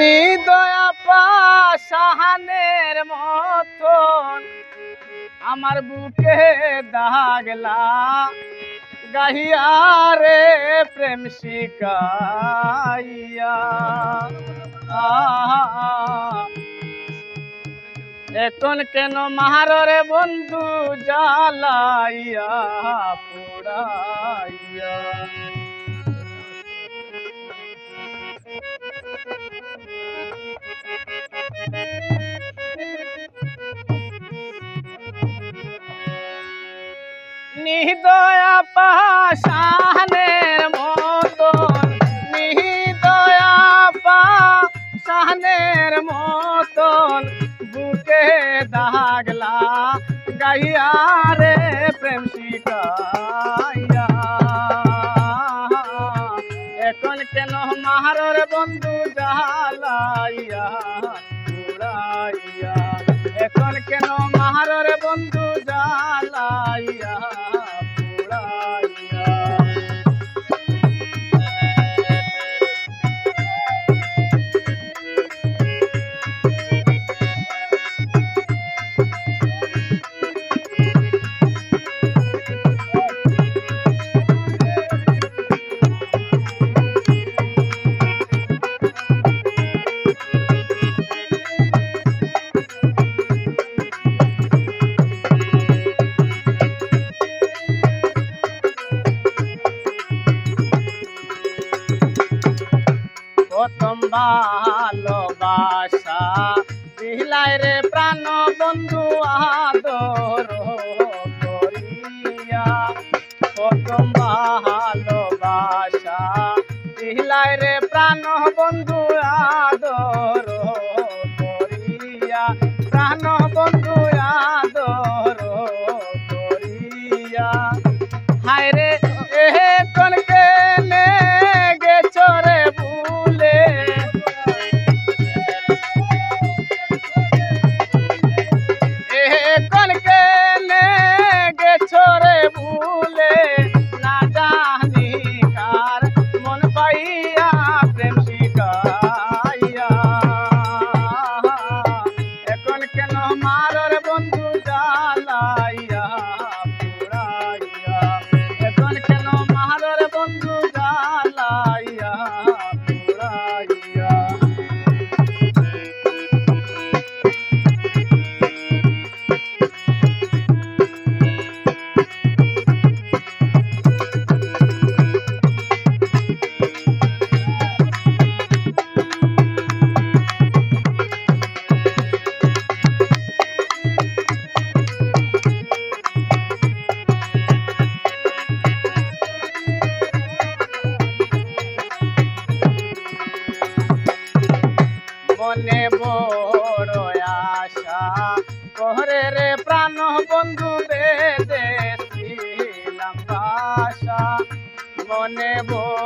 নিদয়া পাশাহানের মতন আমার বুকে দাগলা গাহিয়া রে প্রেম শিকাইয়া। এখন কেন মাহারে বন্ধু জ্বালাইয়া পোড়াইয়া নিদয়া পাশানের মতন নিদয়া পাশানের মতন বুকে দাগলা গাইয়া রে এখন কেন মাহারর বন্ধু জালাইয়া, উড়াইয়া? এখন কেন মাহারর ভালোবাসা। দিলাই রে প্রাণ বন্ধু আদর করিয়া। প্রথম ভালোবাসা। দিলাই রে প্রাণ বন্ধু আদর করিয়া। প্রাণ বন্ধু আদর করিয়া। হায় রে প্রাণ বন্ধু বেদে মনে বড়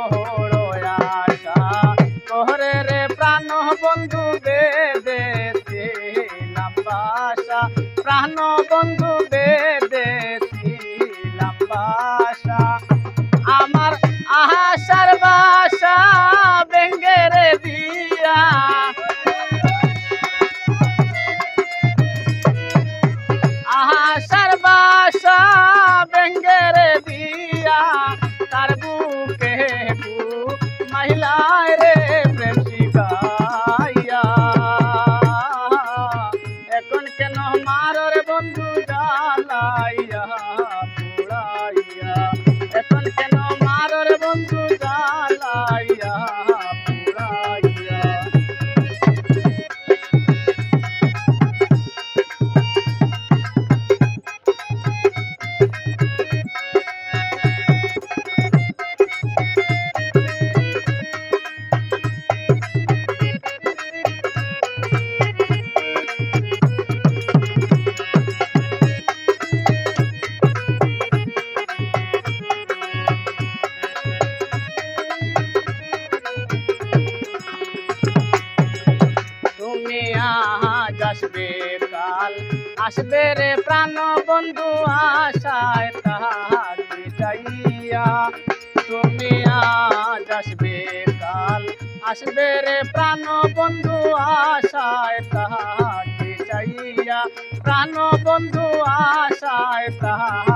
মহিলায় রে আসবে কাল। আসবে রে প্রাণ বন্ধু আশায় তাহার যাইয়া তুমি আজ আসবে কাল। আসবে রে প্রাণ বন্ধু আশায় তাহার যাইয়া প্রাণ বন্ধু আশায় তাহার